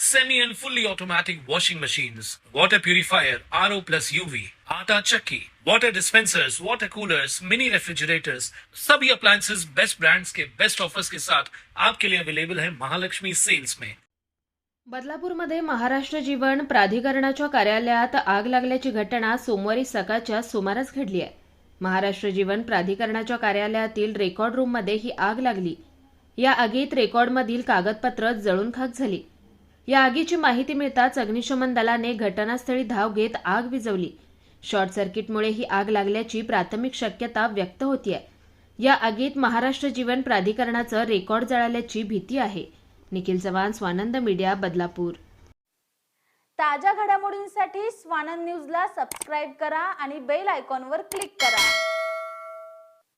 semi and fully automatic washing machines, water purifier, RO plus UV, आटा चक्की, water dispensers, water coolers, mini refrigerators, सभी appliances best brands के best offers के साथ आपके लिए अवेलेबल है महालक्ष्मी सेल्स में। बदलापूरमध्ये महाराष्ट्र जीवन प्राधिकरणाच्या कार्यालयात आग लागल्याची घटना सोमवारी सकाळच्या सुमारास घडली आहे. महाराष्ट्र जीवन प्राधिकरणाच्या कार्यालयातील रेकॉर्ड रूममध्ये ही आग लागली. या आगीत रेकॉर्डमधील कागदपत्र जळून खाक झाली. या आगीची माहिती मिळताच अग्निशमन दलाने घटनास्थळी धाव घेत आग विझवली. शॉर्ट सर्किटमुळे ही आग लागल्याची प्राथमिक शक्यता व्यक्त होतीये. या आगीत महाराष्ट्र जीवन प्राधिकरणाचं रेकॉर्ड जळाल्याची भीती आहे. निखिल चव्हाण स्वानंद मीडिया बदलापूर. ताज्या घडामोडींसाठी स्वानंद न्यूजला सबस्क्राईब करा आणि बेल आयकॉनवर क्लिक करा.